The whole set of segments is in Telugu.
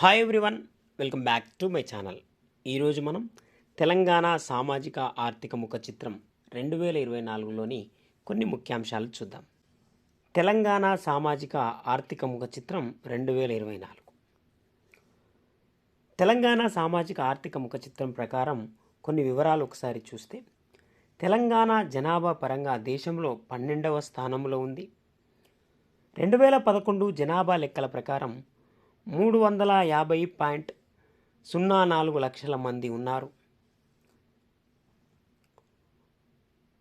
Hi everyone welcome back to my channel ఈరోజు మనం తెలంగాణ సామాజిక ఆర్థిక ముఖ చిత్రం రెండు వేల ఇరవై నాలుగులోని కొన్ని ముఖ్యాంశాలు చూద్దాం. తెలంగాణ సామాజిక ఆర్థిక ముఖ చిత్రం రెండు వేల ఇరవై నాలుగు. తెలంగాణ సామాజిక ఆర్థిక ముఖ చిత్రం ప్రకారం కొన్ని వివరాలు ఒకసారి చూస్తే తెలంగాణ జనాభా పరంగా దేశంలో పన్నెండవ స్థానంలో ఉంది. రెండు వేల పదకొండు జనాభా లెక్కల ప్రకారం మూడు వందల యాభై పాయింట్ సున్నా నాలుగు లక్షల మంది ఉన్నారు.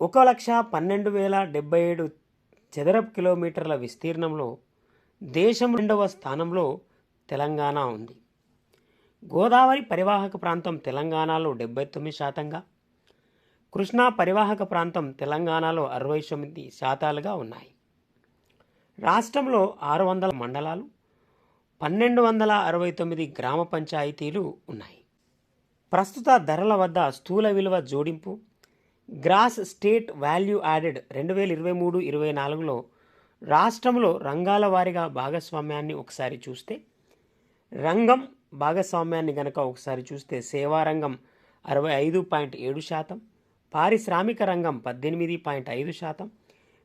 ఒక లక్ష పన్నెండు వేల డెబ్బై ఏడు చదరపు కిలోమీటర్ల విస్తీర్ణంలో దేశం రెండవ స్థానంలో తెలంగాణ ఉంది. గోదావరి పరివాహక ప్రాంతం తెలంగాణలో డెబ్బై తొమ్మిది శాతంగా కృష్ణా పరివాహక ప్రాంతం తెలంగాణలో అరవై తొమ్మిది శాతాలుగా ఉన్నాయి. రాష్ట్రంలో ఆరు వందల మండలాలు పన్నెండు వందల అరవై తొమ్మిది గ్రామ పంచాయతీలు ఉన్నాయి. ప్రస్తుత ధరల వద్ద స్థూల విలువ జోడింపు గ్రాస్ స్టేట్ వాల్యూ యాడెడ్ రెండు వేల ఇరవై మూడు ఇరవై నాలుగులో రాష్ట్రంలో రంగాల వారీగా భాగస్వామ్యాన్ని ఒకసారి చూస్తే రంగం భాగస్వామ్యాన్ని గనక ఒకసారి చూస్తే సేవారంగం అరవై ఐదు పాయింట్ ఏడు శాతం పారిశ్రామిక రంగం పద్దెనిమిది పాయింట్ ఐదు శాతం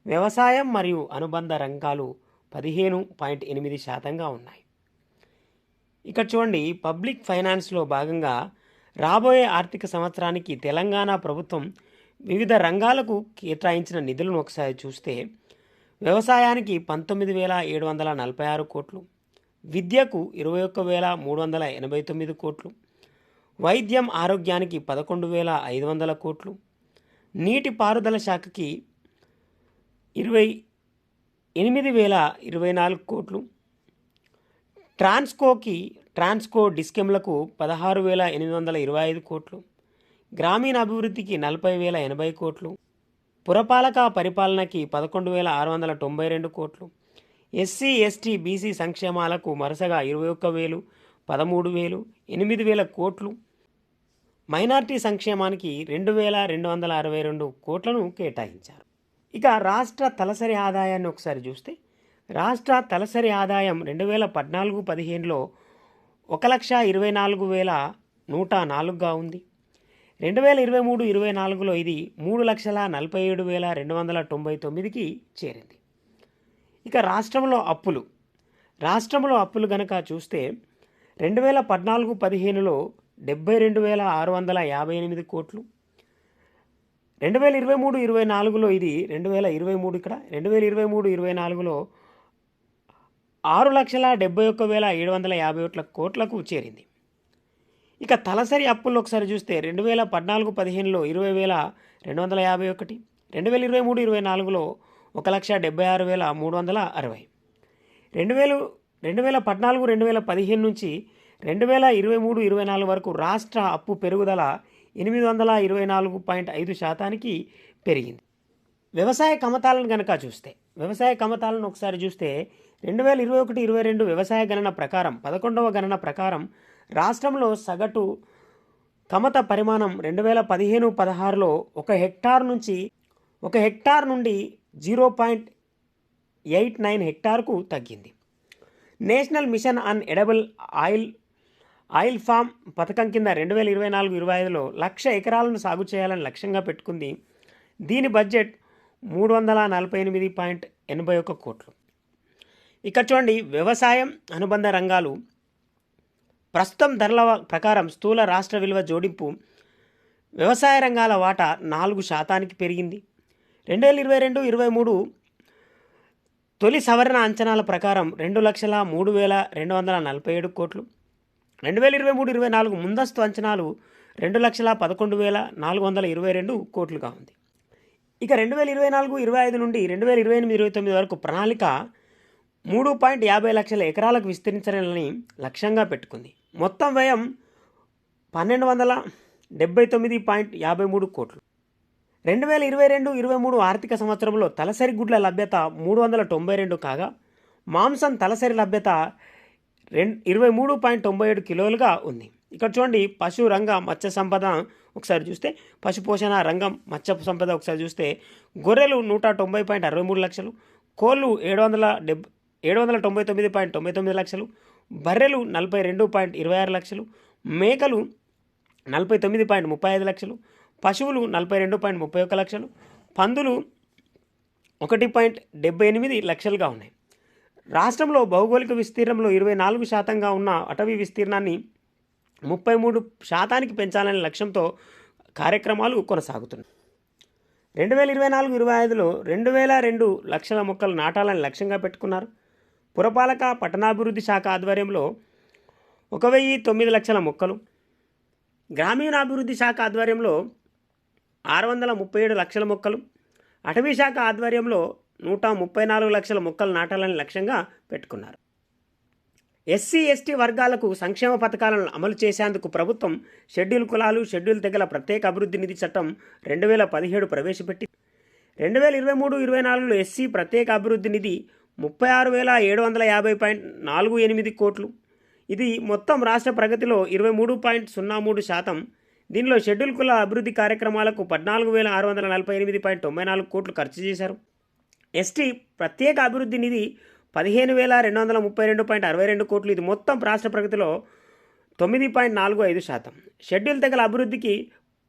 వ్యవసాయం మరియు అనుబంధ రంగాలు పదిహేను పాయింట్ ఎనిమిది శాతంగా ఉన్నాయి. ఇక్కడ చూడండి పబ్లిక్ ఫైనాన్స్లో భాగంగా రాబోయే ఆర్థిక సంవత్సరానికి తెలంగాణ ప్రభుత్వం వివిధ రంగాలకు కేటాయించిన నిధులను ఒకసారి చూస్తే వ్యవసాయానికి పంతొమ్మిది వేల ఏడు వందల నలభై ఆరు కోట్లు విద్యకు ఇరవై ఒక్క వేల మూడు వందల ఎనభై తొమ్మిది కోట్లు వైద్యం ఆరోగ్యానికి పదకొండు వేల ఐదు వందల కోట్లు నీటి పారుదల శాఖకి ఇరవై ఎనిమిది వేల ఇరవై నాలుగు కోట్లు ట్రాన్స్కోకి ట్రాన్స్కో డిస్కెమ్లకు పదహారు వేల ఎనిమిది వందల ఇరవై ఐదు కోట్లు గ్రామీణ అభివృద్ధికి నలభై వేల ఎనభై కోట్లు పురపాలక పరిపాలనకి పదకొండు వేల ఆరు వందల తొంభై రెండు కోట్లు ఎస్సీ ఎస్టీ బీసీ సంక్షేమాలకు వరుసగా ఇరవై ఒక్క వేలు పదమూడు వేలు ఎనిమిది వేల కోట్లు మైనార్టీ సంక్షేమానికి రెండు వేల రెండు వందల అరవై రెండు కోట్లను కేటాయించారు. ఇక రాష్ట్ర తలసరి ఆదాయాన్ని ఒకసారి చూస్తే రాష్ట్ర తలసరి ఆదాయం రెండు వేల పద్నాలుగు పదిహేనులో ఒక లక్ష ఇరవై నాలుగు వేల నూట నాలుగుగా ఉంది. రెండు వేల ఇరవై మూడు ఇరవై నాలుగులో ఇది మూడు లక్షల నలభై ఏడు వేల రెండు వందల తొంభై తొమ్మిదికి చేరింది. ఇక రాష్ట్రంలో అప్పులు. రాష్ట్రంలో అప్పులు గనక చూస్తే రెండు వేల పద్నాలుగు పదిహేనులో డెబ్బై రెండు వేల ఆరు వందల యాభై ఎనిమిది కోట్లు. రెండు వేల ఇరవై మూడు ఇరవై నాలుగులో ఇది రెండు వేల ఇరవై మూడు ఇక్కడ. రెండు వేల ఇరవై మూడు ఇరవై నాలుగులో ఆరు లక్షల డెబ్బై ఒక్క వేల ఏడు వందల యాభై ఒకటి కోట్లకు చేరింది. ఇక తలసరి అప్పులు ఒకసారి చూస్తే రెండు వేల పద్నాలుగు పదిహేనులో ఇరవై వేల రెండు వందల యాభై ఒకటి రెండు వేల ఇరవై మూడు ఇరవై నాలుగులో ఒక లక్ష డెబ్బై ఆరు వేల మూడు వందల అరవై రెండు వేలు రెండు వేల పద్నాలుగు రెండు వేల పదిహేను నుంచి రెండు వేల ఇరవై మూడు ఇరవై నాలుగు వరకు రాష్ట్ర అప్పు పెరుగుదల ఎనిమిది వందల ఇరవై నాలుగు పాయింట్ ఐదు శాతానికి పెరిగింది. వ్యవసాయ కమతాలను కనుక చూస్తే వ్యవసాయ కమతాలను ఒకసారి చూస్తే రెండు వేల ఇరవై ఒకటి ఇరవై రెండు వ్యవసాయ గణన ప్రకారం పదకొండవ గణన ప్రకారం రాష్ట్రంలో సగటు కమత పరిమాణం రెండు వేల పదిహేను పదహారులో ఒక హెక్టార్ నుంచి ఒక హెక్టార్ నుండి జీరో పాయింట్ ఎయిట్ నైన్ హెక్టార్కు తగ్గింది. National mission on edible oil oil palm పథకం కింద రెండు వేల ఇరవై నాలుగు ఇరవై ఐదులో లక్ష ఎకరాలను సాగు చేయాలని లక్ష్యంగా పెట్టుకుంది. దీని బడ్జెట్ మూడు వందల నలభై ఎనిమిది పాయింట్ ఎనభై ఒక్క కోట్లు. ఇక్కడ చూడండి వ్యవసాయం అనుబంధ రంగాలు. ప్రస్తుతం ధరల ప్రకారం స్థూల రాష్ట్ర విలువ జోడింపు వ్యవసాయ రంగాల వాటా నాలుగు శాతానికి పెరిగింది. రెండు వేల ఇరవై రెండు ఇరవై మూడు తొలి సవరణ అంచనాల ప్రకారం రెండు లక్షల మూడు వేల రెండు వందల నలభై ఏడు కోట్లు. రెండు వేల ఇరవై మూడు ఇరవై నాలుగు ముందస్తు అంచనాలు రెండు లక్షల పదకొండు వేల నాలుగు వందల ఇరవై రెండు కోట్లుగా ఉంది. ఇక రెండు వేల ఇరవై నాలుగు ఇరవై ఐదు నుండి రెండు వేల ఇరవై ఎనిమిది ఇరవై తొమ్మిది వరకు ప్రణాళిక మూడు పాయింట్ యాభై లక్షల ఎకరాలకు విస్తరించాలని లక్ష్యంగా పెట్టుకుంది. మొత్తం వ్యయం పన్నెండు వందల డెబ్బై తొమ్మిది పాయింట్ యాభై మూడు కోట్లు. రెండు వేల ఇరవై రెండు ఇరవై మూడు ఆర్థిక సంవత్సరంలో తలసరి గుడ్ల లభ్యత మూడు వందల తొంభై రెండు కాగా మాంసం తలసరి లభ్యత రెండు ఇరవై మూడు పాయింట్ తొంభై ఏడు కిలోలుగా ఉంది. ఇక్కడ చూడండి పశు రంగ మత్స్య సంపద ఒకసారి చూస్తే పశు పోషణ రంగం మత్స్య సంపద ఒకసారి చూస్తే గొర్రెలు నూట తొంభై పాయింట్ అరవై మూడు లక్షలు కోళ్ళు ఏడు వందల డెబ్ ఏడు వందల తొంభై తొమ్మిది పాయింట్ తొంభై తొమ్మిది లక్షలు బర్రెలు నలభై రెండు పాయింట్ ఇరవై ఆరు లక్షలు మేకలు నలభై తొమ్మిది పాయింట్ ముప్పై ఐదు లక్షలు పశువులు నలభై రెండు పాయింట్ ముప్పై ఒక్క లక్షలు పందులు ఒకటి పాయింట్ డెబ్బై ఎనిమిది లక్షలుగా ఉన్నాయి. రాష్ట్రంలో భౌగోళిక విస్తీర్ణంలో ఇరవై నాలుగు శాతంగా ఉన్న అటవీ విస్తీర్ణాన్ని ముప్పై మూడు శాతానికి పెంచాలనే లక్ష్యంతో కార్యక్రమాలు కొనసాగుతున్నాయి. రెండు వేల ఇరవై నాలుగు ఇరవై ఐదులో రెండు వేల రెండు లక్షల మొక్కలు నాటాలని లక్ష్యంగా పెట్టుకున్నారు. పురపాలక పట్టణాభివృద్ధి శాఖ ఆధ్వర్యంలో ఒక వెయ్యి తొమ్మిది లక్షల మొక్కలు. గ్రామీణాభివృద్ధి శాఖ ఆధ్వర్యంలో ఆరు వందల ముప్పై ఏడు లక్షల మొక్కలు. అటవీ శాఖ ఆధ్వర్యంలో నూట ముప్పై నాలుగు లక్షల మొక్కలు నాటాలని లక్ష్యంగా పెట్టుకున్నారు. ఎస్సీ ఎస్టీ వర్గాలకు సంక్షేమ పథకాలను అమలు చేసేందుకు ప్రభుత్వం షెడ్యూల్ కులాలు షెడ్యూల్ తెగల ప్రత్యేక అభివృద్ధి నిధి చట్టం రెండు వేల పదిహేడు ప్రవేశపెట్టి రెండు వేల ఇరవై మూడు ఇరవై నాలుగులో ఎస్సీ ప్రత్యేక అభివృద్ధి నిధి ముప్పై ఆరు వేల ఏడు వందల యాభై పాయింట్ నాలుగు ఎనిమిది కోట్లు. ఇది మొత్తం రాష్ట్ర ప్రగతిలో ఇరవై మూడు పాయింట్ సున్నా మూడు శాతం. దీనిలో షెడ్యూల్ కుల అభివృద్ధి కార్యక్రమాలకు పద్నాలుగు వేల ఆరు వందల నలభై ఎనిమిది పాయింట్ తొంభై నాలుగు కోట్లు ఖర్చు చేశారు. ఎస్టీ ప్రత్యేక అభివృద్ధి నిధి పదిహేను వేల రెండు వందల ముప్పై రెండు పాయింట్ అరవై రెండు కోట్లు. ఇది మొత్తం రాష్ట్ర ప్రగతిలో తొమ్మిది పాయింట్ నాలుగు ఐదు శాతం. షెడ్యూల్ తెగల అభివృద్ధికి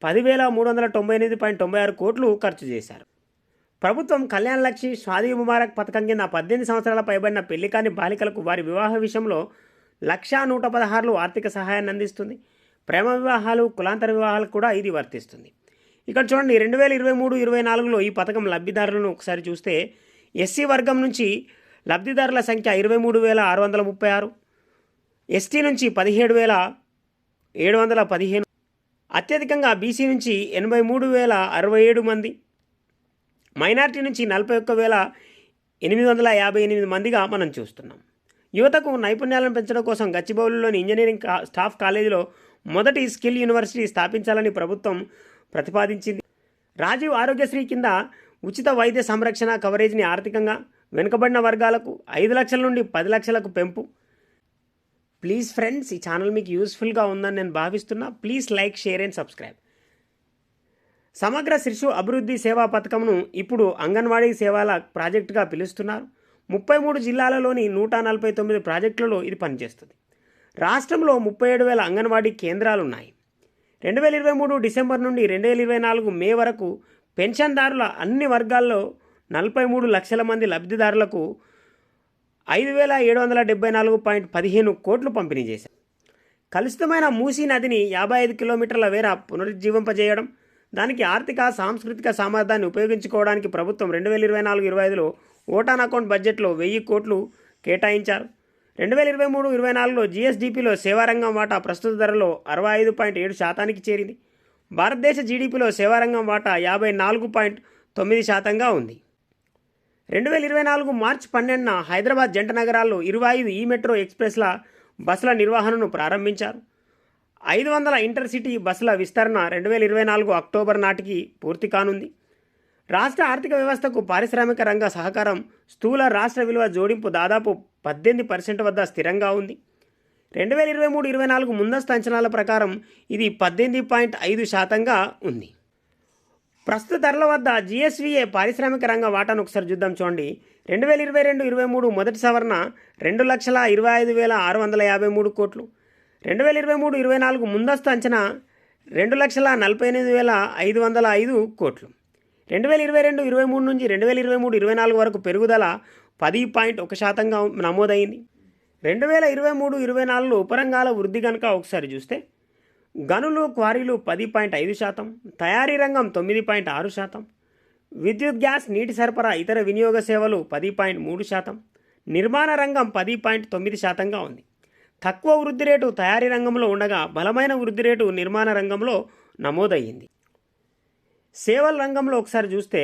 పదివేల మూడు వందల తొంభై ఎనిమిది పాయింట్ తొంభై ఆరు కోట్లు ఖర్చు చేశారు. ప్రభుత్వం కళ్యాణ్ లక్ష్మి షాదీ ముబారక్ పథకం కింద పద్దెనిమిది సంవత్సరాల పైబడిన పెళ్ళి కాని బాలికలకు వారి వివాహ విషయంలో లక్షా నూట పదహారులు ఆర్థిక సహాయాన్ని అందిస్తుంది. ప్రేమ వివాహాలు కులాంతర వివాహాలకు కూడా ఇది వర్తిస్తుంది. ఇక్కడ చూడండి రెండు వేల ఇరవై మూడు ఇరవై నాలుగులో ఈ పథకం లబ్ధిదారులను ఒకసారి చూస్తే ఎస్సీ వర్గం నుంచి లబ్ధిదారుల సంఖ్య ఇరవై మూడు వేల ఆరు వందల ముప్పై ఆరు ఎస్టీ నుంచి పదిహేడు వేల ఏడు వందల పదిహేను అత్యధికంగా బీసీ నుంచి ఎనభై మూడు వేల అరవై ఏడు మంది మైనార్టీ నుంచి నలభై ఒక్క వేల ఎనిమిది వందల యాభై ఎనిమిది మందిగా మనం చూస్తున్నాం. యువతకు నైపుణ్యాలను పెంచడం కోసం గచ్చిబౌలిలోని ఇంజనీరింగ్ కా- స్టాఫ్ కాలేజీలో మొదటి స్కిల్ యూనివర్సిటీ స్థాపించాలని ప్రభుత్వం ప్రతిపాదించింది. రాజీవ్ ఆరోగ్యశ్రీ కింద ఉచిత వైద్య సంరక్షణ కవరేజ్ని ఆర్థికంగా వెనుకబడిన వర్గాలకు ఐదు లక్షల నుండి పది లక్షలకు పెంపు. ప్లీజ్ ఫ్రెండ్స్ ఈ ఛానల్ మీకు యూస్ఫుల్గా ఉందని నేను భావిస్తున్నా. Please like share and subscribe. సమగ్ర శిశు అభివృద్ధి సేవా పథకంను ఇప్పుడు అంగన్వాడీ సేవల ప్రాజెక్టుగా పిలుస్తున్నారు. ముప్పై మూడు జిల్లాలలోని నూట నలభై తొమ్మిది ప్రాజెక్టులలో ఇది పనిచేస్తుంది. రాష్ట్రంలో ముప్పై ఏడు వేల అంగన్వాడీ కేంద్రాలు ఉన్నాయి రెండు వేల ఇరవై మూడు డిసెంబర్ నుండి రెండు వేల ఇరవై నాలుగు మే వరకు పెన్షన్దారుల అన్ని వర్గాల్లో నలభై మూడు లక్షల మంది లబ్ధిదారులకు ఐదు వేల ఏడు వందల డెబ్బై నాలుగు పాయింట్ పదిహేను కోట్లు పంపిణీ చేశారు. కలుషితమైన మూసీ నదిని యాభై ఐదు కిలోమీటర్ల వేర పునరుజ్జీవింపజేయడం దానికి ఆర్థిక సాంస్కృతిక సామర్థ్యాన్ని ఉపయోగించుకోవడానికి ప్రభుత్వం రెండు వేల ఇరవై నాలుగు ఇరవై ఐదులో ఓటాన్ అకౌంట్ బడ్జెట్లో వెయ్యి కోట్లు కేటాయించారు. రెండు వేల ఇరవై మూడు ఇరవై నాలుగులో జీఎస్డీపీలో సేవారంగం వాటా ప్రస్తుత ధరలో అరవై ఐదు పాయింట్ ఏడు శాతానికి చేరింది. భారతదేశ జీడీపీలో సేవారంగం వాటా యాభై నాలుగు పాయింట్ తొమ్మిది శాతంగా ఉంది. రెండు వేల ఇరవై నాలుగు మార్చి పన్నెండున హైదరాబాద్ జంట నగరాల్లో ఇరవై ఐదు ఈ మెట్రో ఎక్స్ప్రెస్ల బస్సుల నిర్వహణను ప్రారంభించారు. ఐదు వందల ఇంటర్సిటీ బస్సుల విస్తరణ రెండు వేల ఇరవై నాలుగు అక్టోబర్ నాటికి పూర్తి కానుంది. రాష్ట్ర ఆర్థిక వ్యవస్థకు పారిశ్రామిక రంగ సహకారం స్థూల రాష్ట్ర విలువ జోడింపు దాదాపు పద్దెనిమిది పర్సెంట్ వద్ద స్థిరంగా ఉంది. రెండు వేల ఇరవై మూడు ఇరవై నాలుగు ముందస్తు అంచనాల ప్రకారం ఇది పద్దెనిమిది పాయింట్ ఐదు శాతంగా ఉంది. ప్రస్తుత ధరల వద్ద జిఎస్విఏ పారిశ్రామిక రంగ వాటాను ఒకసారి చూద్దాం చూడండి. రెండు వేల ఇరవై రెండు ఇరవై మూడు మొదటి సవరణ రెండు లక్షల ఇరవై ఐదు వేల ఆరు వందల యాభై మూడు కోట్లు. రెండు వేల ఇరవై మూడు ఇరవై నాలుగు ముందస్తు అంచనా రెండు లక్షల నలభై ఎనిమిది వేల ఐదు వందల ఐదు కోట్లు. రెండు వేల ఇరవై రెండు ఇరవై మూడు నుంచి రెండు వేల ఇరవై మూడు ఇరవై నాలుగు వరకు పెరుగుదల పది పాయింట్ ఒక శాతంగా నమోదైంది. రెండు వేల ఇరవై మూడు ఇరవై నాలుగులో ఉపరంగాల వృద్ధి కనుక ఒకసారి చూస్తే గనులు క్వారీలు పది పాయింట్ ఐదు శాతం తయారీ రంగం తొమ్మిది పాయింట్ ఆరు శాతం విద్యుత్ గ్యాస్ నీటి సరఫరా ఇతర వినియోగ సేవలు పది పాయింట్ మూడు శాతం నిర్మాణ రంగం పది పాయింట్ తొమ్మిది శాతంగా ఉంది. తక్కువ వృద్ధి రేటు తయారీ రంగంలో ఉండగా బలమైన వృద్ధి రేటు నిర్మాణ రంగంలో నమోదయ్యింది. సేవల రంగంలో ఒకసారి చూస్తే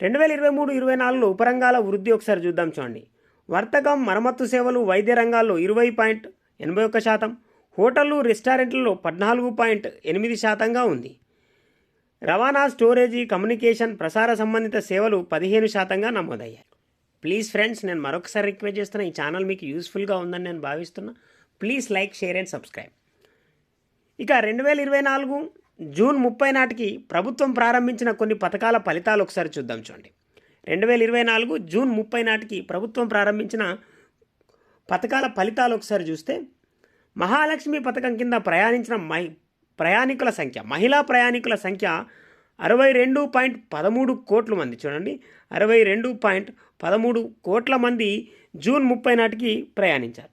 రెండు వేల ఇరవై మూడు ఇరవై నాలుగులో ఉపరంగాల వృద్ధి ఒకసారి చూద్దాం చూడండి. వర్తకం మరమ్మత్తు సేవలు వైద్య రంగాల్లో ఇరవై పాయింట్ ఎనభై ఒక్క శాతం హోటళ్ళు రెస్టారెంట్లలో పద్నాలుగు పాయింట్ ఎనిమిది శాతంగా ఉంది. రవాణా స్టోరేజీ కమ్యూనికేషన్ ప్రసార సంబంధిత సేవలు పదిహేను శాతంగా నమోదయ్యాయి. ప్లీజ్ ఫ్రెండ్స్ నేను మరొకసారి రిక్వెస్ట్ చేస్తున్నా ఈ ఛానల్ మీకు యూస్ఫుల్గా ఉందని నేను భావిస్తున్నా. Please like share and subscribe ఇక రెండు వేల ఇరవై నాలుగు జూన్ ముప్పై నాటికి ప్రభుత్వం ప్రారంభించిన కొన్ని పథకాల ఫలితాలు ఒకసారి చూద్దాం చూడండి. రెండు వేల ఇరవై నాలుగు జూన్ ముప్పై నాటికి ప్రభుత్వం ప్రారంభించిన పథకాల ఫలితాలు ఒకసారి చూస్తే మహాలక్ష్మి పథకం కింద ప్రయాణించిన మహి ప్రయాణికుల సంఖ్య మహిళా ప్రయాణికుల సంఖ్య అరవై రెండు పాయింట్ పదమూడు కోట్ల మంది చూడండి. అరవై రెండు పాయింట్ పదమూడు కోట్ల మంది జూన్ ముప్పై నాటికి ప్రయాణించారు.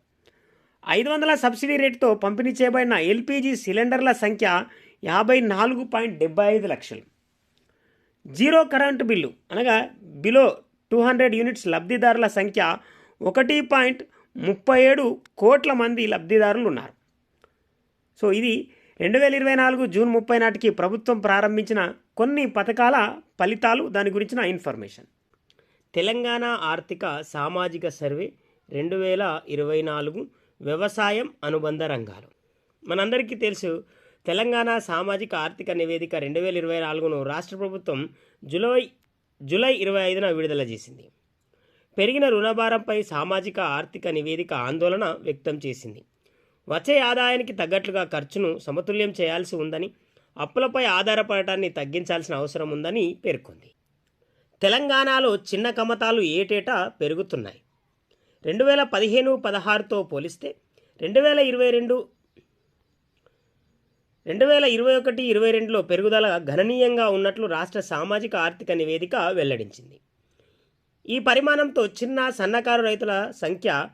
ఐదు వందల సబ్సిడీ రేటుతో పంపిణీ చేయబడిన ఎల్పిజి సిలిండర్ల సంఖ్య యాభై నాలుగు పాయింట్ డెబ్బై ఐదు లక్షలు. జీరో కరెంటు బిల్లు అనగా బిలో టూ హండ్రెడ్ యూనిట్స్ లబ్ధిదారుల సంఖ్య ఒకటి పాయింట్ ముప్పై ఏడు కోట్ల మంది లబ్ధిదారులు ఉన్నారు సో ఇది రెండు వేల ఇరవై నాలుగు జూన్ ముప్పై నాటికి ప్రభుత్వం ప్రారంభించిన కొన్ని పథకాల ఫలితాలు దాని గురించిన ఇన్ఫర్మేషన్. తెలంగాణ ఆర్థిక సామాజిక సర్వే రెండు వేల ఇరవై నాలుగు వ్యవసాయం అనుబంధ రంగాలు. మనందరికీ తెలుసు తెలంగాణ సామాజిక ఆర్థిక నివేదిక రెండు వేల ఇరవై నాలుగును రాష్ట్ర ప్రభుత్వం జూలై జూలై ఇరవై ఐదున విడుదల చేసింది. పెరిగిన రుణభారంపై సామాజిక ఆర్థిక నివేదిక ఆందోళన వ్యక్తం చేసింది. వచ్చే ఆదాయానికి తగ్గట్లుగా ఖర్చును సమతుల్యం చేయాల్సి ఉందని అప్పులపై ఆధారపడటాన్ని తగ్గించాల్సిన అవసరం ఉందని పేర్కొంది. తెలంగాణలో చిన్న కమతాలు ఏటేటా పెరుగుతున్నాయి. రెండు వేల పదిహేను పదహారుతో పోలిస్తే రెండు వేల ఇరవై రెండు రెండు వేల ఇరవై ఒకటి ఇరవై రెండులో పెరుగుదల గణనీయంగా ఉన్నట్లు రాష్ట్ర సామాజిక ఆర్థిక నివేదిక వెల్లడించింది. ఈ పరిమాణంతో చిన్న సన్నకారు రైతుల సంఖ్య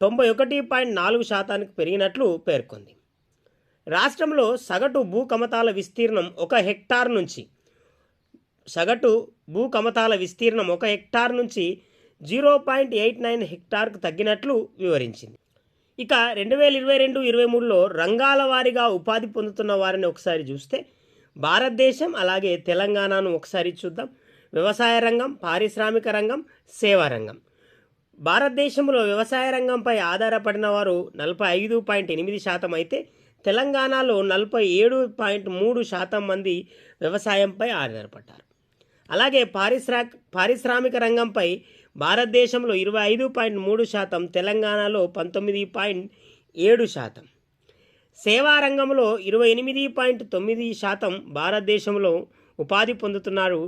తొంభై ఒకటి పాయింట్ నాలుగు శాతానికి పెరిగినట్లు పేర్కొంది. రాష్ట్రంలో సగటు భూ కమతాల విస్తీర్ణం ఒక హెక్టార్ నుంచి సగటు భూకమతాల విస్తీర్ణం ఒక హెక్టార్ నుంచి జీరో పాయింట్ ఎయిట్ నైన్ హెక్టార్కు తగ్గినట్లు వివరించింది. ఇక రెండు వేల ఇరవై రెండు ఇరవై మూడులో రంగాల వారీగా ఉపాధి పొందుతున్న వారిని ఒకసారి చూస్తే భారతదేశం అలాగే తెలంగాణను ఒకసారి చూద్దాం. వ్యవసాయ రంగం పారిశ్రామిక రంగం సేవా రంగం. భారతదేశంలో వ్యవసాయ రంగంపై ఆధారపడిన వారు నలభై ఐదు పాయింట్ ఎనిమిది శాతం అయితే తెలంగాణలో నలభై ఏడు పాయింట్ మూడు శాతం మంది వ్యవసాయంపై ఆధారపడ్డారు. అలాగే పారిశ్రా పారిశ్రామిక రంగంపై భారతదేశంలో ఇరవై ఐదు పాయింట్ మూడు శాతం తెలంగాణలో పంతొమ్మిది పాయింట్ ఏడు శాతం. సేవా రంగంలో ఇరవై ఎనిమిది పాయింట్ తొమ్మిది శాతం భారతదేశంలో ఉపాధి పొందుతున్నారు.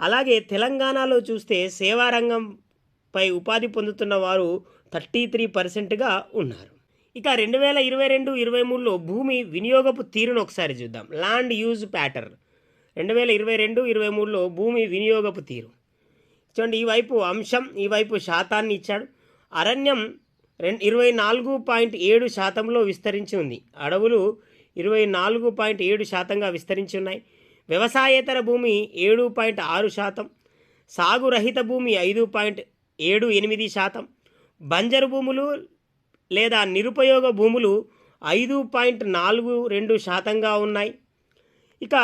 అలాగే తెలంగాణలో చూస్తే సేవా రంగంపై ఉపాధి పొందుతున్న వారు థర్టీ త్రీ పర్సెంట్గా ఉన్నారు. ఇక రెండు వేల ఇరవై రెండు ఇరవై మూడులో భూమి వినియోగపు తీరును ఒకసారి చూద్దాం. ల్యాండ్ యూజ్ ప్యాటర్న్ రెండు వేల ఇరవై రెండు ఇరవై మూడులో భూమి వినియోగపు తీరు. చూడండి ఈ వైపు అంశం ఈ వైపు శాతాన్ని ఇచ్చాడు. అరణ్యం రెండు ఇరవై నాలుగు పాయింట్ ఏడు శాతంలో విస్తరించి ఉంది. అడవులు ఇరవై నాలుగు పాయింట్ ఏడు శాతంగా విస్తరించి ఉన్నాయి. వ్యవసాయేతర భూమి ఏడు పాయింట్ ఆరు శాతం. సాగురహిత భూమి ఐదు పాయింట్ ఏడు ఎనిమిది శాతం. బంజరు భూములు లేదా నిరుపయోగ భూములు ఐదు పాయింట్ నాలుగు రెండు శాతంగా ఉన్నాయి. ఇక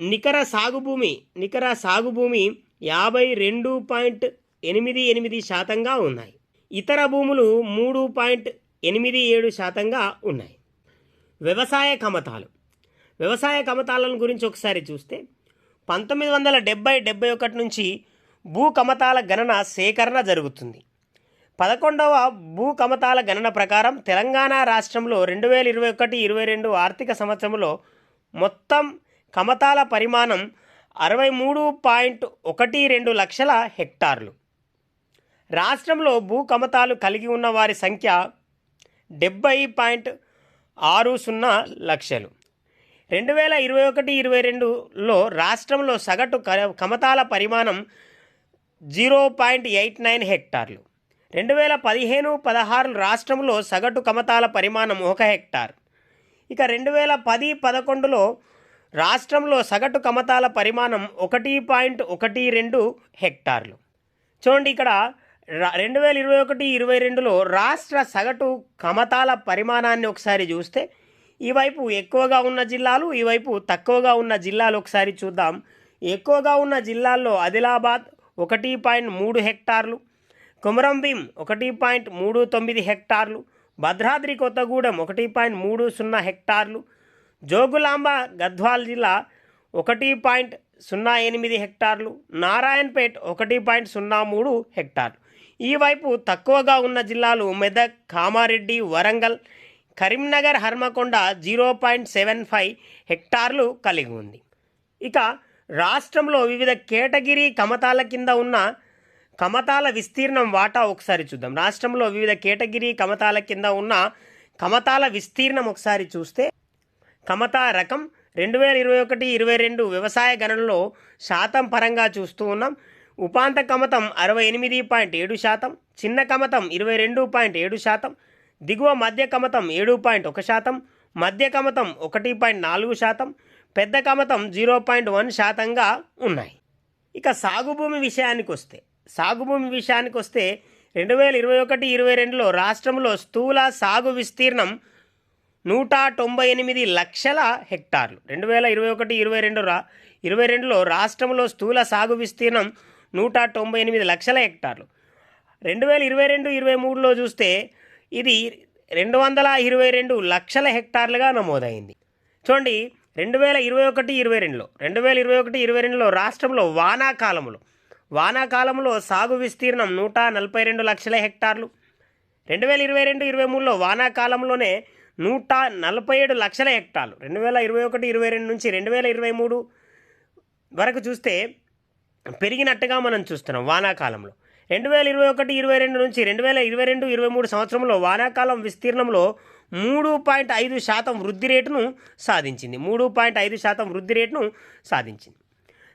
నికర సాగు భూమి నికర సాగు భూమి యాభై రెండు పాయింట్ ఎనిమిది ఎనిమిది శాతంగా ఉన్నాయి. ఇతర భూములు మూడు పాయింట్ ఎనిమిది ఏడు శాతంగా ఉన్నాయి. వ్యవసాయ కమతాలు. వ్యవసాయ కమతాలను గురించి ఒకసారి చూస్తే పంతొమ్మిది వందల డెబ్బై డెబ్బై ఒకటి నుంచి భూ కమతాల గణన సేకరణ జరుగుతుంది. పదకొండవ భూ కమతాల గణన ప్రకారం తెలంగాణ రాష్ట్రంలో రెండు వేల ఇరవై ఒకటి ఇరవై రెండు ఆర్థిక సంవత్సరంలో మొత్తం కమతాల పరిమాణం అరవై మూడు పాయింట్ ఒకటి రెండు లక్షల హెక్టార్లు. రాష్ట్రంలో భూ కమతాలు కలిగి ఉన్న వారి సంఖ్య డెబ్బై పాయింట్ ఆరు సున్నా లక్షలు. రెండు వేల ఇరవై ఒకటి ఇరవై రెండులో రాష్ట్రంలో సగటు కమతాల పరిమాణం జీరో పాయింట్ ఎయిట్ నైన్ హెక్టార్లు. రెండు వేల పదిహేను పదహారు రాష్ట్రంలో సగటు కమతాల పరిమాణం ఒక హెక్టార్. ఇక రెండు వేల పది పదకొండులో రాష్ట్రంలో సగటు కమతాల పరిమాణం ఒకటి పాయింట్ ఒకటి రెండు హెక్టార్లు. చూడండి ఇక్కడ రెండు వేల ఇరవై ఒకటి ఇరవై రెండులో రాష్ట్ర సగటు కమతాల పరిమాణాన్ని ఒకసారి చూస్తే ఈ వైపు ఎక్కువగా ఉన్న జిల్లాలు ఈ వైపు తక్కువగా ఉన్న జిల్లాలు ఒకసారి చూద్దాం. ఎక్కువగా ఉన్న జిల్లాల్లో ఆదిలాబాద్ ఒకటి పాయింట్ మూడు హెక్టార్లు కుమరంభీం ఒకటి పాయింట్ మూడు తొమ్మిది హెక్టార్లు భద్రాద్రి కొత్తగూడెం ఒకటి పాయింట్ మూడు సున్నా హెక్టార్లు జోగులాంబ గద్వాల్ జిల్లా ఒకటి పాయింట్ సున్నా ఎనిమిది హెక్టార్లు నారాయణపేట్ ఒకటి పాయింట్ సున్నా మూడు హెక్టార్లు. ఈ వైపు తక్కువగా ఉన్న జిల్లాలు Medak Kamareddy Warangal Karimnagar Hanamkonda zero point seven five హెక్టార్లు కలిగి ఉంది. ఇక రాష్ట్రంలో వివిధ కేటగిరీ కమతాల కింద ఉన్న కమతాల విస్తీర్ణం వాటా ఒకసారి చూద్దాం. రాష్ట్రంలో వివిధ కేటగిరీ కమతాల కింద ఉన్న కమతాల విస్తీర్ణం ఒకసారి చూస్తే కమతా రకం రెండు వేల ఇరవై ఒకటి ఇరవై రెండు వ్యవసాయ గణనలో శాతం పరంగా చూస్తూ ఉన్నాం. ఉపాంత కమతం అరవై ఎనిమిది పాయింట్ ఏడు శాతం చిన్న కమతం ఇరవై రెండు పాయింట్ ఏడు శాతం దిగువ మధ్య కమతం ఏడు పాయింట్ ఒక శాతం మధ్య కమతం ఒకటి పాయింట్ నాలుగు శాతం పెద్ద కమతం జీరో పాయింట్ వన్ శాతంగా ఉన్నాయి. ఇక సాగు భూమి విషయానికి వస్తే సాగు భూమి విషయానికి వస్తే రెండు వేల ఇరవై ఒకటి ఇరవై రెండులో రాష్ట్రంలో స్థూల సాగు విస్తీర్ణం నూట తొంభై ఎనిమిది లక్షల హెక్టార్లు. రెండు వేల ఇరవై ఒకటి ఇరవై రెండు రా ఇరవై రెండులో రాష్ట్రంలో స్థూల సాగు విస్తీర్ణం నూట తొంభై ఎనిమిది లక్షల హెక్టార్లు. రెండు వేల ఇరవై రెండు ఇరవై మూడులో చూస్తే ఇది రెండు వందల ఇరవై రెండు లక్షల హెక్టార్లుగా నమోదైంది. చూడండి రెండు వేల ఇరవై ఒకటి ఇరవై రెండులో రెండు వేల ఇరవై ఒకటి ఇరవై రెండులో రాష్ట్రంలో వానాకాలంలో వానాకాలంలో సాగు విస్తీర్ణం నూట నలభై రెండు లక్షల హెక్టార్లు. రెండు వేల ఇరవై రెండు ఇరవై మూడులో వానాకాలంలోనే నూట నలభై ఏడు లక్షల హెక్టార్లు. రెండు వేల ఇరవై ఒకటి ఇరవై రెండు నుంచి రెండు వేల ఇరవై మూడు వరకు చూస్తే పెరిగినట్టుగా మనం చూస్తున్నాం వానాకాలంలో. రెండు వేల ఇరవై ఒకటి ఇరవై రెండు నుంచి రెండు వేల ఇరవై రెండు ఇరవై మూడు సంవత్సరంలో వానాకాలం విస్తీర్ణంలో మూడు పాయింట్ ఐదు శాతం వృద్ధి రేటును సాధించింది. మూడు పాయింట్ ఐదు శాతం వృద్ధి రేటును సాధించింది.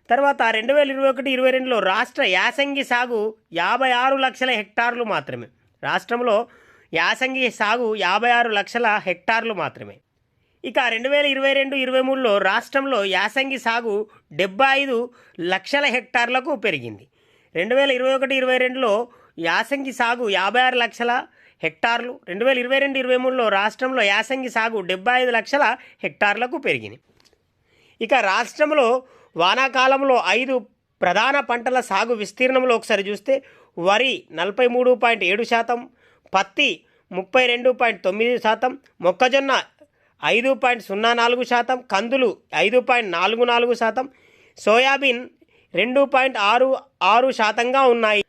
తర్వాత రెండు వేల ఇరవై ఒకటి ఇరవై రెండులో రాష్ట్ర యాసంగి సాగు యాభై ఆరు లక్షల హెక్టార్లు మాత్రమే. రాష్ట్రంలో యాసంగి సాగు యాభై ఆరు లక్షల హెక్టార్లు మాత్రమే. ఇక రెండు వేల ఇరవై రెండు ఇరవై మూడులో రాష్ట్రంలో యాసంగి సాగు డెబ్బై ఐదు లక్షల హెక్టార్లకు పెరిగింది. రెండు వేల ఇరవై ఒకటి ఇరవై రెండులో యాసంగి సాగు యాభై ఆరు లక్షల హెక్టార్లు రెండు వేల ఇరవై రెండు ఇరవై మూడులో రాష్ట్రంలో యాసంగి సాగు డెబ్బై ఐదు లక్షల హెక్టార్లకు పెరిగింది. ఇక రాష్ట్రంలో వానాకాలంలో ఐదు ప్రధాన పంటల సాగు విస్తీర్ణంలో ఒకసారి చూస్తే వరి నలభై మూడు పాయింట్ ఏడు శాతం పత్తి ముప్పై రెండు పాయింట్ తొమ్మిది శాతం మొక్కజొన్న ఐదు పాయింట్ సున్నా నాలుగు శాతం కందులు ఐదు పాయింట్ నాలుగు నాలుగు శాతం సోయాబీన్ రెండు పాయింట్ ఆరు ఆరు శాతంగా ఉన్నాయి.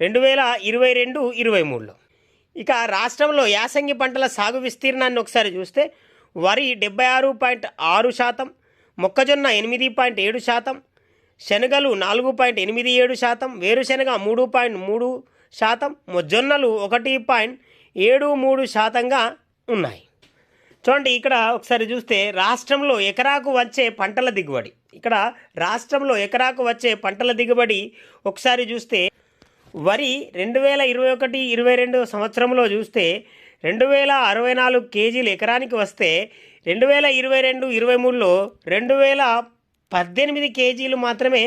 రెండు వేల ఇరవై రెండు ఇరవై మూడులో. ఇక రాష్ట్రంలో యాసంగి పంటల సాగు విస్తీర్ణాన్ని ఒకసారి చూస్తే వరి డెబ్బై ఆరు పాయింట్ ఆరు శాతం మొక్కజొన్న ఎనిమిది పాయింట్ ఏడు శాతం శనగలు నాలుగు పాయింట్ ఎనిమిది ఏడు శాతం వేరుశనగ మూడు పాయింట్ మూడు శాతం మొజ్జొన్నలు ఒకటి పాయింట్ ఏడు మూడు శాతంగా ఉన్నాయి. చూడండి ఇక్కడ ఒకసారి చూస్తే రాష్ట్రంలో ఎకరాకు వచ్చే పంటల దిగుబడి. ఇక్కడ రాష్ట్రంలో ఎకరాకు వచ్చే పంటల దిగుబడి ఒకసారి చూస్తే వరి రెండు వేల ఇరవై ఒకటి ఇరవై రెండు సంవత్సరంలో చూస్తే రెండు వేల అరవై నాలుగు కేజీలు ఎకరానికి వస్తే రెండు వేల ఇరవై రెండు ఇరవై మూడులో రెండు వేల పద్దెనిమిది కేజీలు మాత్రమే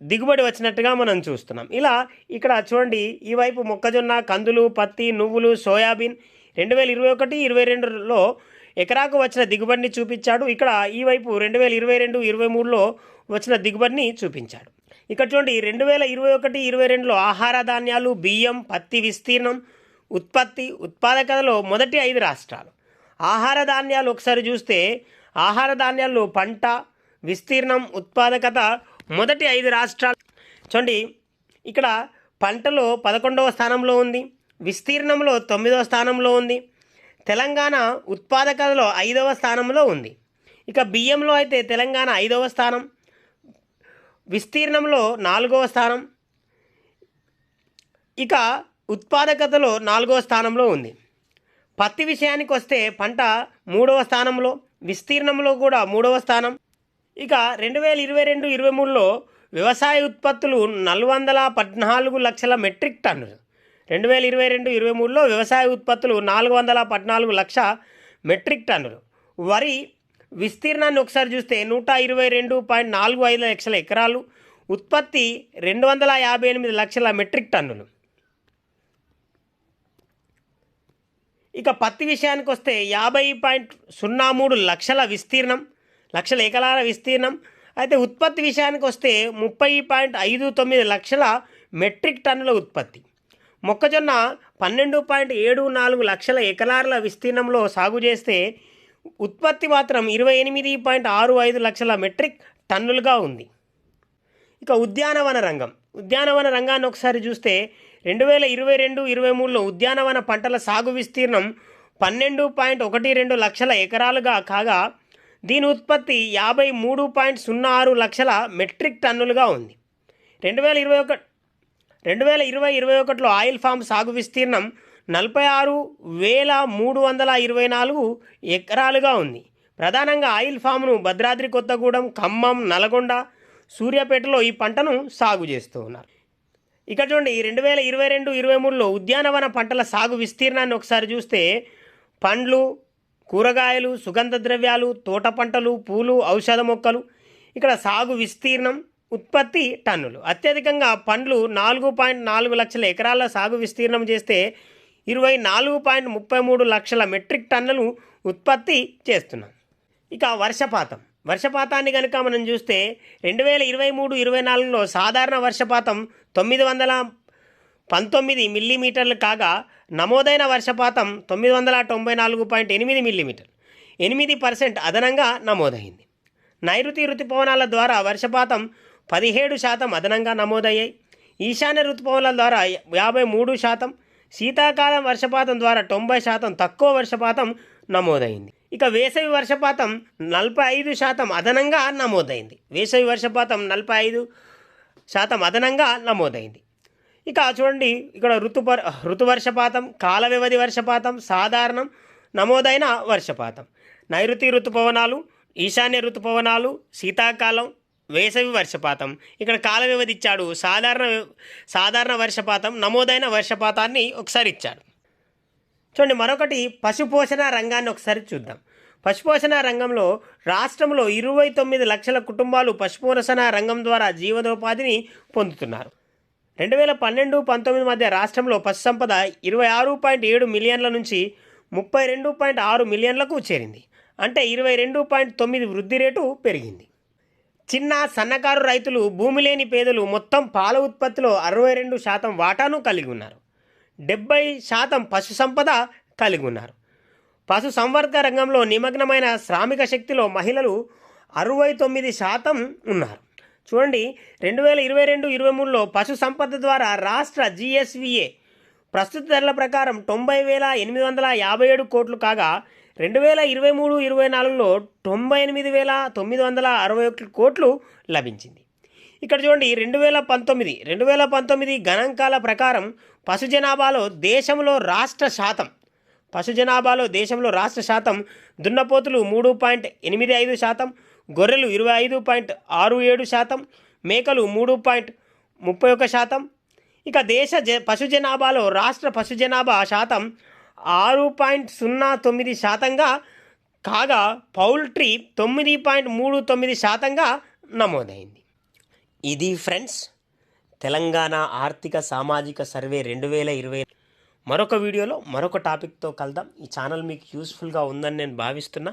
దిగుబడి వచ్చినట్టుగా మనం చూస్తున్నాం. ఇలా ఇక్కడ చూడండి ఈ వైపు మొక్కజొన్న కందులు పత్తి నువ్వులు సోయాబీన్ రెండు వేల ఇరవై ఒకటి ఇరవై రెండులో ఎకరాకు వచ్చిన దిగుబడిని చూపించాడు. ఇక్కడ ఈ వైపు రెండు వేల ఇరవై రెండు ఇరవై మూడులో వచ్చిన దిగుబడిని చూపించాడు. ఇక్కడ చూడండి రెండు వేల ఇరవై ఒకటి ఇరవై రెండులో ఆహార ధాన్యాలు బియ్యం పత్తి విస్తీర్ణం ఉత్పత్తి ఉత్పాదకతలో మొదటి ఐదు రాష్ట్రాలు. ఆహార ధాన్యాలు ఒకసారి చూస్తే ఆహార ధాన్యాల్లో పంట విస్తీర్ణం ఉత్పాదకత మొదటి ఐదు రాష్ట్రాలు. చూడండి ఇక్కడ పంటలో పదకొండవ స్థానంలో ఉంది. విస్తీర్ణంలో తొమ్మిదవ స్థానంలో ఉంది. తెలంగాణ ఉత్పాదకతలో ఐదవ స్థానంలో ఉంది. ఇక బియ్యంలో అయితే తెలంగాణ ఐదవ స్థానం. విస్తీర్ణంలో నాలుగవ స్థానం. ఇక ఉత్పాదకతలో నాలుగవ స్థానంలో ఉంది. పత్తి విషయానికి వస్తే పంట మూడవ స్థానంలో విస్తీర్ణంలో కూడా మూడవ స్థానం. ఇక రెండు వేల ఇరవై రెండు ఇరవై మూడులో వ్యవసాయ ఉత్పత్తులు నాలుగు వందల పద్నాలుగు లక్షల మెట్రిక్ టన్నులు రెండు వేల ఇరవై రెండు ఇరవై మూడులో వ్యవసాయ ఉత్పత్తులు నాలుగు వందల పద్నాలుగు లక్ష మెట్రిక్ టన్నులు. వరి విస్తీర్ణాన్ని ఒకసారి చూస్తే నూట ఇరవై రెండు పాయింట్ నాలుగు ఐదు లక్షల ఎకరాలు. ఉత్పత్తి రెండు వందల యాభై ఎనిమిది లక్షల మెట్రిక్ టన్నులు. ఇక పత్తి విషయానికి వస్తే యాభై పాయింట్ సున్నా మూడు లక్షల విస్తీర్ణం. లక్షల ఎకరాల విస్తీర్ణం. అయితే ఉత్పత్తి విషయానికి వస్తే ముప్పై పాయింట్ ఐదు తొమ్మిది లక్షల మెట్రిక్ టన్నుల ఉత్పత్తి. మొక్కజొన్న పన్నెండు పాయింట్ ఏడు నాలుగు లక్షల ఎకరాల విస్తీర్ణంలో సాగు చేస్తే ఉత్పత్తి మాత్రం ఇరవై ఎనిమిది పాయింట్ ఆరు ఐదు లక్షల మెట్రిక్ టన్నులుగా ఉంది. ఇక ఉద్యానవన రంగం. ఉద్యానవన రంగాన్ని ఒకసారి చూస్తే రెండు వేల ఇరవై రెండు ఇరవై మూడులో ఉద్యానవన పంటల సాగు విస్తీర్ణం పన్నెండు పాయింట్ ఒకటి రెండు లక్షల ఎకరాలుగా కాగా దీని ఉత్పత్తి యాభై మూడు పాయింట్ సున్నా ఆరు లక్షల మెట్రిక్ టన్నులుగా ఉంది. రెండు వేల ఇరవై ఒక రెండు వేల ఇరవై ఇరవై ఒకటిలో ఆయిల్ ఫామ్ సాగు విస్తీర్ణం నలభై ఆరు వేల మూడు వందల ఇరవై నాలుగు ఎకరాలుగా ఉంది. ప్రధానంగా ఆయిల్ ఫామ్ను భద్రాద్రి కొత్తగూడెం ఖమ్మం నల్గొండ సూర్యాపేటలో ఈ పంటను సాగు చేస్తూ ఉన్నారు. ఇక్కడ చూడండి రెండు వేల ఇరవై రెండు ఇరవై మూడులో ఉద్యానవన పంటల సాగు విస్తీర్ణాన్ని ఒకసారి చూస్తే పండ్లు కూరగాయలు సుగంధ ద్రవ్యాలు తోట పంటలు పూలు ఔషధ మొక్కలు. ఇక్కడ సాగు విస్తీర్ణం ఉత్పత్తి టన్నులు. అత్యధికంగా పండ్లు నాలుగు పాయింట్ నాలుగు లక్షల ఎకరాల సాగు విస్తీర్ణం చేస్తే ఇరవై నాలుగు పాయింట్ ముప్పై మూడు లక్షల మెట్రిక్ టన్నులు ఉత్పత్తి చేస్తున్నాం. ఇక వర్షపాతం. వర్షపాతాన్ని కనుక మనం చూస్తే రెండు వేల ఇరవై మూడు ఇరవై నాలుగులో సాధారణ వర్షపాతం తొమ్మిది వందల పంతొమ్మిది మిల్లీమీటర్లు కాగా నమోదైన వర్షపాతం తొమ్మిది వందల తొంభై నాలుగు పాయింట్ ఎనిమిది మిల్లీమీటర్. ఎనిమిది పర్సెంట్ అదనంగా నమోదైంది. నైరుతి ఋతుపవనాల ద్వారా వర్షపాతం పదిహేడు శాతం అదనంగా నమోదయ్యాయి. ఈశాన్య ఋతుపవనాల ద్వారా యాభై మూడు శాతం. శీతాకాలం వర్షపాతం ద్వారా తొంభై శాతం తక్కువ వర్షపాతం నమోదైంది. ఇక వేసవి వర్షపాతం నలభై ఐదు శాతం అదనంగా నమోదైంది. వేసవి వర్షపాతం నలభై ఐదు శాతం అదనంగా నమోదైంది. ఇక చూడండి ఇక్కడ ఋతుపర్ ఋతు వర్షపాతం కాల వ్యవధి వర్షపాతం సాధారణం నమోదైన వర్షపాతం. నైరుతి ఋతుపవనాలు ఈశాన్య ఋతుపవనాలు శీతాకాలం వేసవి వర్షపాతం. ఇక్కడ కాల వ్యవధి ఇచ్చాడు. సాధారణ సాధారణ వర్షపాతం నమోదైన వర్షపాతాన్ని ఒకసారి ఇచ్చాడు. చూడండి మరొకటి పశుపోషణ రంగాన్ని ఒకసారి చూద్దాం. పశుపోషణ రంగంలో రాష్ట్రంలో ఇరవై తొమ్మిది లక్షల కుటుంబాలు పశుపోషణ రంగం ద్వారా జీవనోపాధిని పొందుతున్నారు. రెండు వేల పన్నెండు పంతొమ్మిది మధ్య రాష్ట్రంలో పశు సంపద ఇరవై ఆరు పాయింట్ ఏడు మిలియన్ల నుంచి ముప్పై రెండు పాయింట్ ఆరు మిలియన్లకు చేరింది. అంటే ఇరవై రెండు పాయింట్ తొమ్మిది వృద్ధి రేటు పెరిగింది. చిన్న సన్నకారు రైతులు భూమి లేని పేదలు మొత్తం పాల ఉత్పత్తిలో అరవై రెండు శాతం వాటాను కలిగి ఉన్నారు. డెబ్బై శాతం పశు సంపద కలిగి ఉన్నారు. పశు సంవర్గ రంగంలో నిమగ్నమైన శ్రామిక శక్తిలో మహిళలు అరవై తొమ్మిది శాతం ఉన్నారు. చూడండి రెండు వేల ఇరవై రెండు ఇరవై మూడులో పశు సంపద ద్వారా రాష్ట్ర జిఎస్విఏ ప్రస్తుత ధరల ప్రకారం తొంభై వేల ఎనిమిది వందల యాభై ఏడు కోట్లు కాగా రెండు వేల ఇరవై మూడు ఇరవై నాలుగులో తొంభై ఎనిమిది వేల తొమ్మిది వందల అరవై ఒకటి కోట్లు లభించింది. ఇక్కడ చూడండి రెండు వేల పంతొమ్మిది రెండు వేల పంతొమ్మిది గణాంకాల ప్రకారం పశు జనాభాలో దేశంలో రాష్ట్ర శాతం పశు జనాభాలో దేశంలో రాష్ట్ర శాతం దున్నపోతులు మూడు పాయింట్ ఎనిమిది ఐదు శాతం గొర్రెలు ఇరవై ఐదు పాయింట్ ఆరు ఏడు శాతం మేకలు మూడు పాయింట్ ముప్పై ఒక శాతం. ఇక దేశ జ పశు జనాభాలో రాష్ట్ర పశు జనాభా శాతం ఆరు పాయింట్ సున్నా తొమ్మిది శాతంగా కాగా పౌల్ట్రీ తొమ్మిది పాయింట్ మూడు తొమ్మిది శాతంగా నమోదైంది. ఇది ఫ్రెండ్స్ తెలంగాణ ఆర్థిక సామాజిక సర్వే రెండు వేల ఇరవై మరొక వీడియోలో మరొక టాపిక్తో కలుద్దాం. ఈ ఛానల్ మీకు యూస్ఫుల్గా ఉందని నేను భావిస్తున్నా.